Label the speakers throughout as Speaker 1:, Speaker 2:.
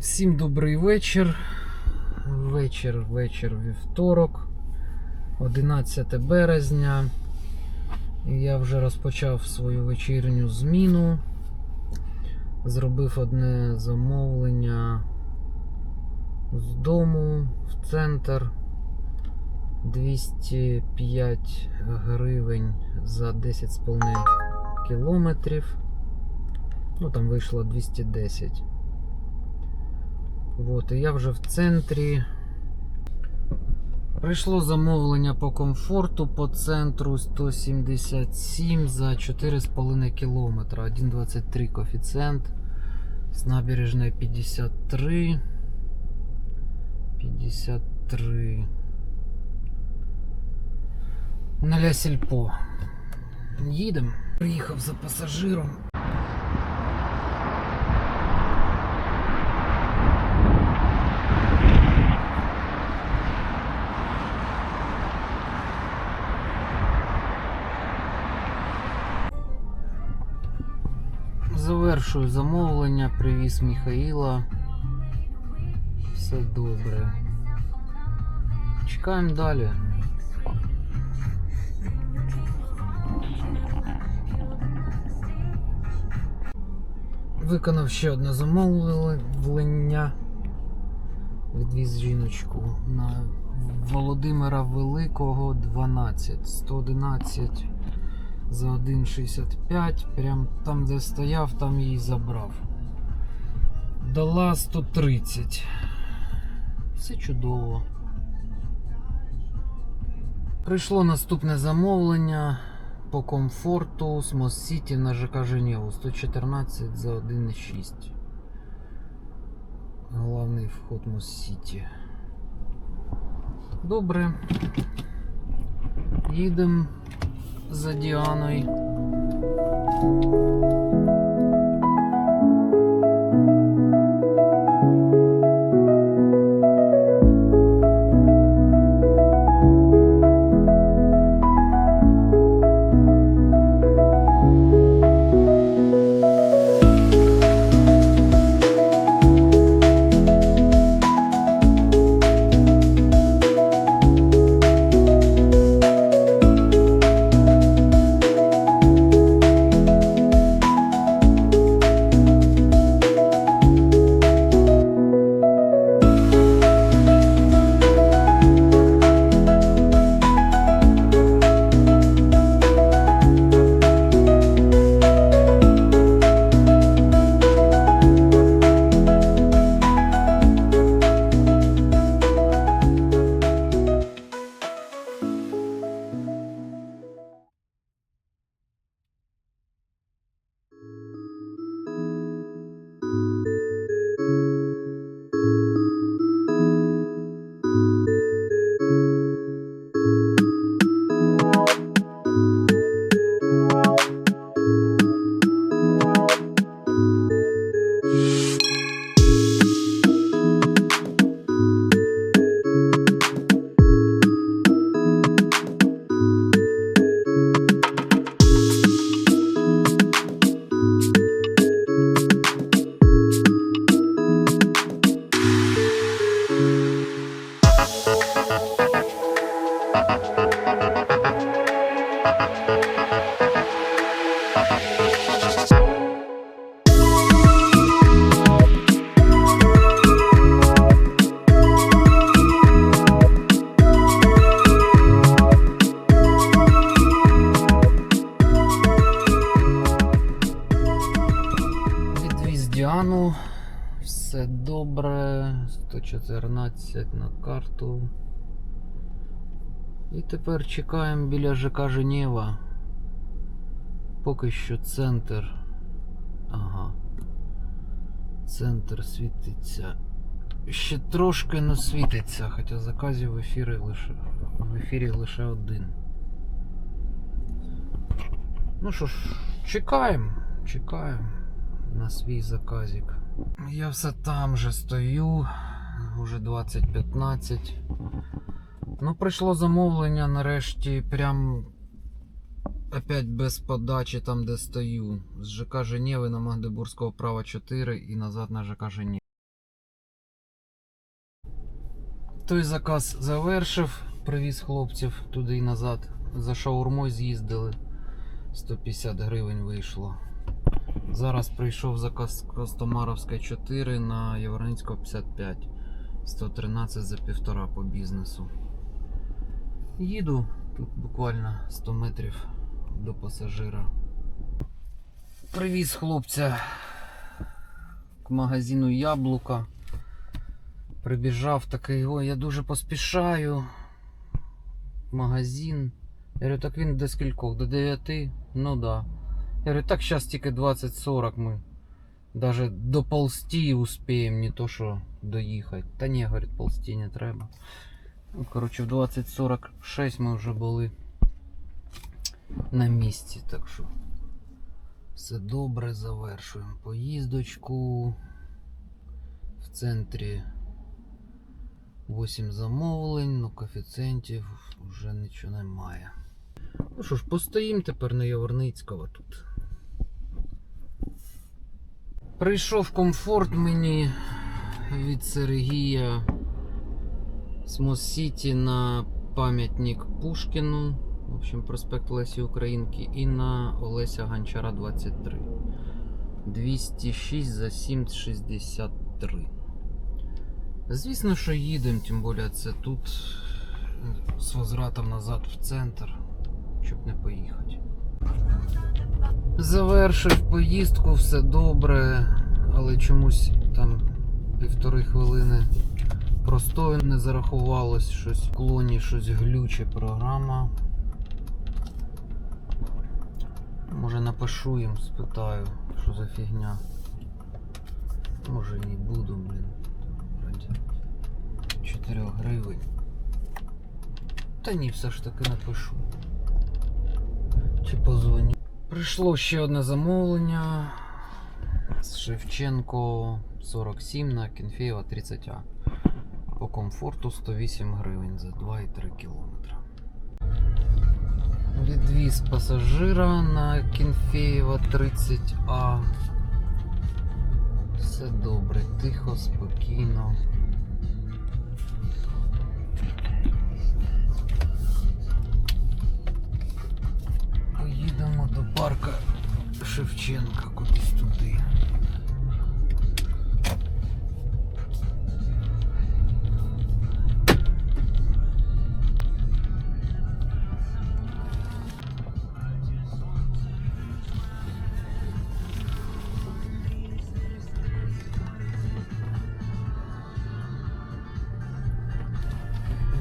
Speaker 1: Всім добрий вечір. Вечір, вечір вівторок, 11 березня. Я вже розпочав свою вечірню зміну. Зробив одне замовлення з дому в центр. 205 гривень за 10,5 кілометрів. Ну там вийшло 210. Вот, і я вже в центрі. Прийшло замовлення по комфорту по центру 177 за 4,5 кілометра. 1,23 коефіцієнт. З набережної 53. 53. Наля сільпо. Їдемо. Приїхав за пасажиром. Завершую замовлення, привіз Міхаїла. Все добре. Чекаємо далі. Виконав ще одне замовлення. Відвіз жіночку на Володимира Великого 12. 111 за 1,65. Прям там, де стояв, там її забрав. Дала 130. Все чудово. Прийшло наступне замовлення по комфорту з Мост Сіті на ЖК Женеву 114 за 1,6. Головний вход Мост Сіті. Добре. Їдемо за Діаною. 114 на карту. І тепер чекаємо біля ЖК Женєва. Поки що центр. Ага. Центр світиться. Ще трошки не світиться, хоча заказів в ефірі лише, в ефірі лише один. Ну що ж, чекаємо, чекаємо на свій заказик. Я все там же стою, уже 20.15. Ну, прийшло замовлення нарешті прям опять без подачі там, де стою. З ЖК Женєви на Магдебурзького права 4 і назад на ЖК Женєва. Той заказ завершив, привіз хлопців туди і назад. За шаурмою з'їздили. 150 гривень вийшло. Зараз прийшов заказ з Костомаровська 4 на Яворницького 55. 113 за півтора по бізнесу. Їду тут буквально 100 метрів до пасажира. Привіз хлопця к магазину Яблука. Прибіжав такий, ой, я дуже поспішаю. Магазин. Я говорю, так він до скількох? До 9? Ну да. Я говорю, так зараз тільки 20-40 ми. Даже доползти успеем, не то що доїхати. Та ні, говорить, ползти не треба. Ну, коротше, в 20.46 ми вже були на місці, так що все добре, завершуємо поїздочку. В центрі 8 замовлень, ну коефіцієнтів вже нічого немає. Ну що ж, постоїмо тепер на Яворницького тут. Прийшов комфорт мені від Сергія з Моссіті на пам'ятник Пушкіну. В общем, проспект Лесі Українки і на Олеся Гончара 23. 206 за 7,63. Звісно, що їдемо, тим більше це тут з возвратом назад в центр, щоб не поїхати. Завершив поїздку, все добре, але чомусь там півтори хвилини простою не зарахувалось, щось в клоні, щось глюче програма. Може напишу їм, спитаю, що за фігня. Може і буду, блін. Раді 4 гривень. Та ні, все ж таки напишу. Чи позвоню. Прийшло ще одне замовлення з Шевченко 47 на Кінфеєва 30А. По комфорту 108 гривень за 2,3 кілометра. Відвіз пасажира на Кінфеєва 30А. Все добре, тихо, спокійно. Парка Шевченка кудись туди.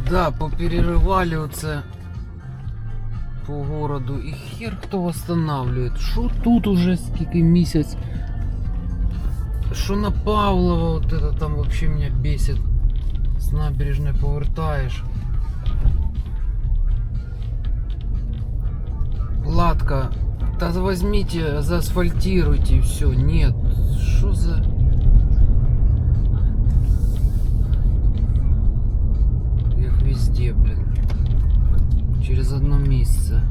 Speaker 1: Да, поперерывали оце по городу. І хер хто восстанавливает. Що тут уже скільки місяць? Що на Павлова, вот это там вообще меня бесит. С набережной повертаєш. Ладка, та возьмите, заасфальтируйте и все. Нет, что за... Як везде, блин. Через одно місце.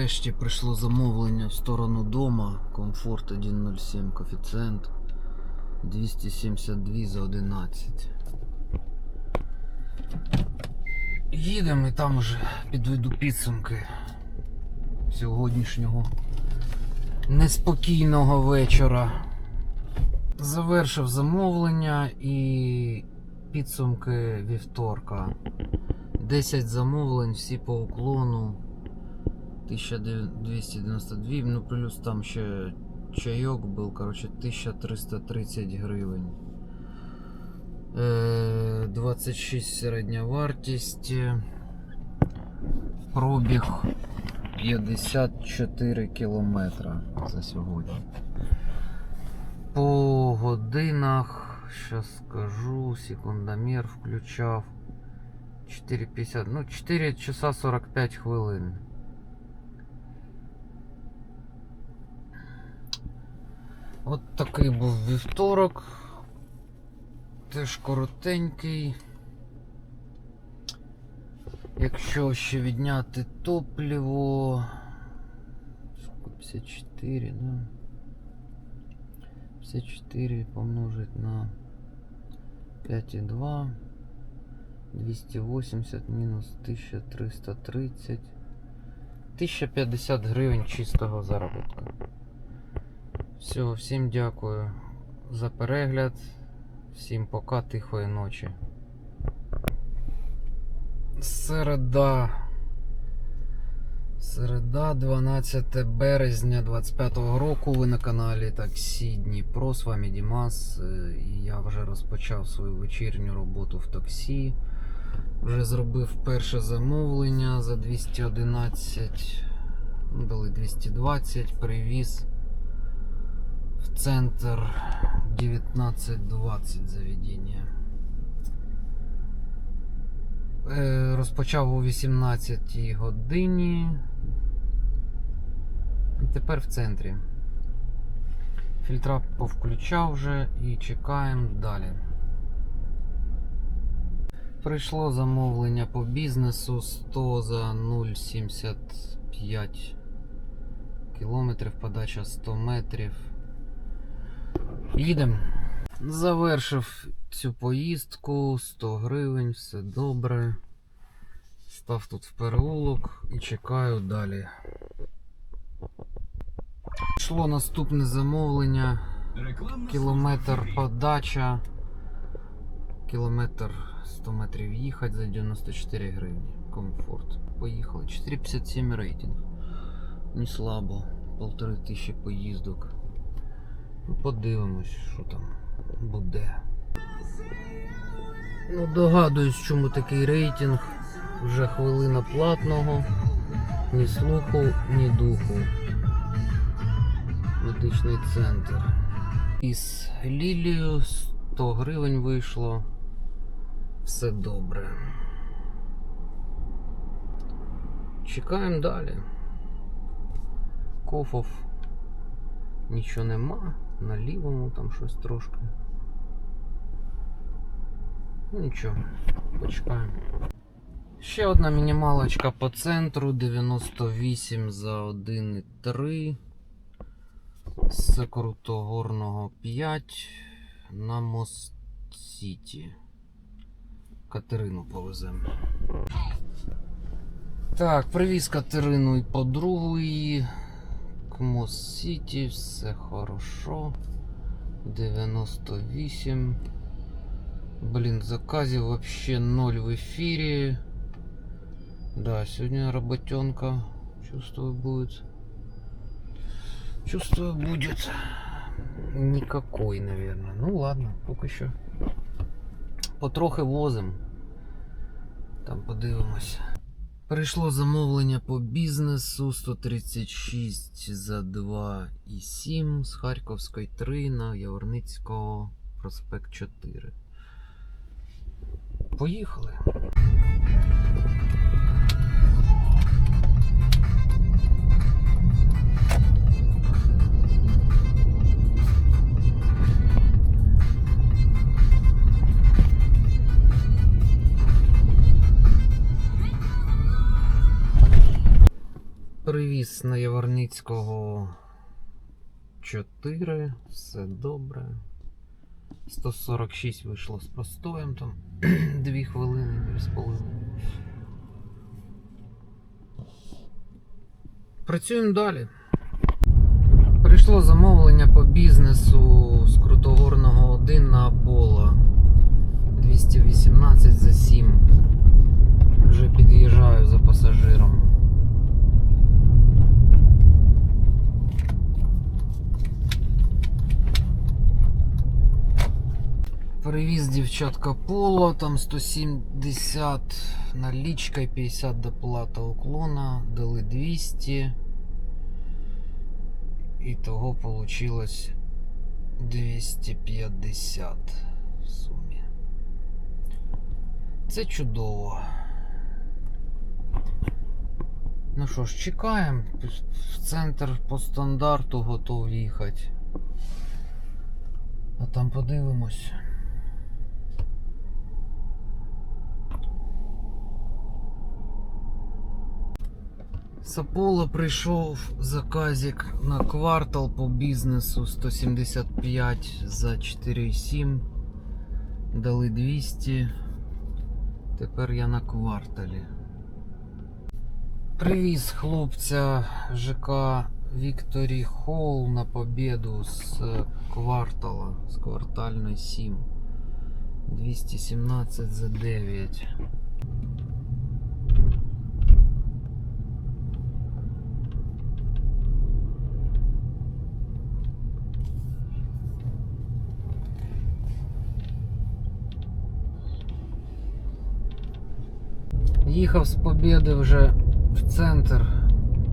Speaker 1: Нарешті прийшло замовлення в сторону дома. Комфорт 1.07 коефіцієнт. 272 за 11. Їдемо і там уже підведу підсумки сьогоднішнього неспокійного вечора. Завершив замовлення і підсумки вівторка. 10 замовлень, всі по уклону. 1292, ну плюс там ще чайок був, короче, 1330 гривень. Е, 26 середня вартість. Пробіг 54 кілометра за сьогодні. По годинах, зараз скажу, секундомер включав. 4,50, ну 4 часа 45 хвилин. От такий був вівторок. Теж коротенький. Якщо ще відняти топливо. скільки, 54, да? 54 помножить на 5,2. 280 мінус 1330. 1050 гривень чистого заробітку. Все, всім дякую за перегляд. Всім пока, тихої ночі. Середа. Середа, 12 березня 25 року. Ви на каналі Таксі Дніпро. З вами Дімас. Е, І я вже розпочав свою вечірню роботу в таксі. Вже зробив перше замовлення за 211. ну, Дали 220, привіз центр 1920 заведення. Е, Розпочав о 18 годині. І тепер в центрі. Фільтра повключав вже і чекаємо далі. Прийшло замовлення по бізнесу 100 за 0,75 кілометрів, подача 100 метрів. Їдемо. Завершив цю поїздку 100 гривень, все добре. Став тут в переулок і чекаю далі. Йшло наступне замовлення. Кілометр подача. Кілометр 100 метрів їхати за 94 гривні. Комфорт. Поїхали. 4,57 рейтинг. Не слабо. Полтори тисячі поїздок. Подивимось, що там буде. Ну, догадуюсь, чому такий рейтинг. Вже хвилина платного. Ні слуху, ні духу. Медичний центр. Із Лілію 100 гривень вийшло. Все добре. Чекаємо далі. Кофов нічого нема. На лівому там щось трошки. Ну нічого, почекаємо. Ще одна мінімалочка по центру 98 за 1,3. З Крутогорного 5 на Мост Сіті. Катерину повеземо. Так, привіз Катерину і подругу її. К Мост Сіті, все хорошо. 98. Блін, заказів вообще ноль в ефірі. Да, сегодня работенка. Чувствую будет. Чувствую будет. Никакой, наверное. Ну ладно, поки що. Потрохи возим. Там подивимось. Прийшло замовлення по бізнесу 136 за 2,7 з Харківської 3 на Яворницького проспект 4. Поїхали. Привіз на Яворницького 4, все добре. 146 вийшло з простоєм там 2 хвилини, 2,5. Працюємо далі. Прийшло замовлення по бізнесу з Крутогорного 1 на Аполло 218 за 7. Вже під'їжджаю за пасажиром. Привіз дівчатка Поло, там 170 налічка, 50 доплата уклона, дали 200. І того получилось 250 в сумі. Це чудово. Ну що ж, чекаємо. В центр по стандарту готов їхати. А там подивимось. З Аполло прийшов заказик на квартал по бізнесу 175 за 4,7. Дали 200. Тепер я на кварталі. Привіз хлопця ЖК Вікторі Холл на победу з квартала, з квартальної 7. 217 за 9. Їхав з Побєди вже в центр.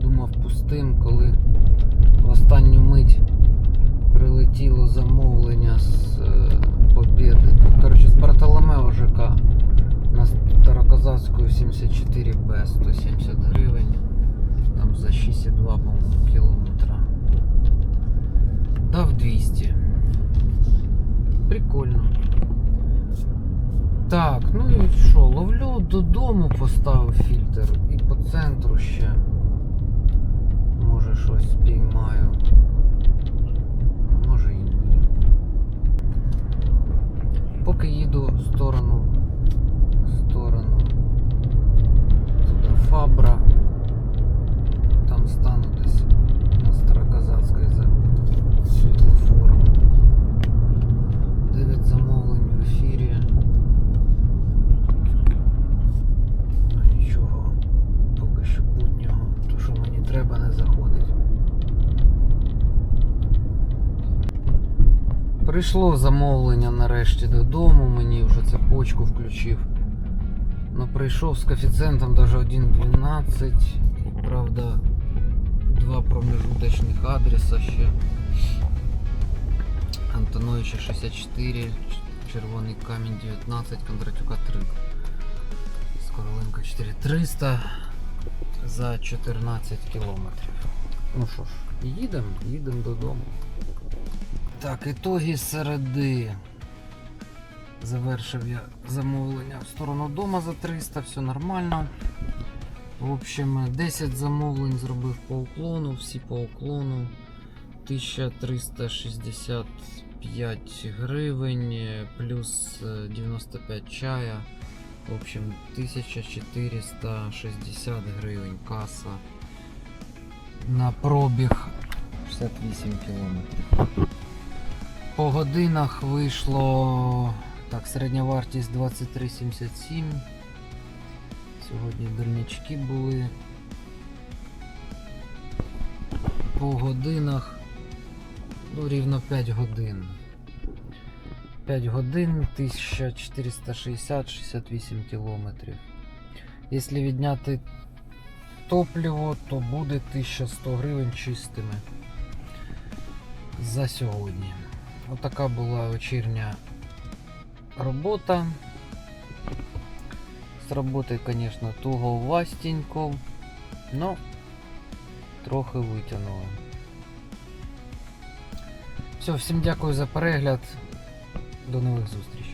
Speaker 1: Думав пустим, коли в останню мить прилетіло замовлення з е, Побєди. Коротше, з Бартоломео ЖК на Староказацькою 74Б 170 гривень. Там за 62 по-моєму, кілометра. Дав 200. Прикольно. Так, ну і що, ловлю додому, поставив фільтр і по центру ще. Може щось спіймаю. А Може і ні. Поки їду в сторону. В сторону. Туди Фабра. Там стану десь на Староказацькій за світлофором. 9 замовлень в ефірі. Ну нічого, поки що путнього, то що мені треба не заходить. Прийшло замовлення нарешті додому, мені вже цепочку включив. Ну прийшов з коефіцієнтом даже 1.12. І, Правда, два промежуточних адреса ще. Антоновича 64, Червоний камінь 19, Кондратюка 3. Скороленко 4300 за 14 кілометрів. Ну що ж, їдемо, їдемо додому. Так, ітоги середи. Завершив я замовлення в сторону дома за 300, все нормально. В общем, 10 замовлень зробив по уклону, всі по уклону. 1365 гривень, плюс е, 95 чая. В общем, 1460 гривень каса на пробіг 68 кілометрів. По годинах вийшло так, середня вартість 23,77. Сьогодні дальнячки були. По годинах ну, рівно 5 годин. 5 годин 1460-68 кілометрів. Якщо відняти топливо, то буде 1100 гривень чистими за сьогодні. Отака була вечірня робота. З роботи, звісно, туговастенько, но трохи витягнуло. Все, всім дякую за перегляд. До нових зустрічей.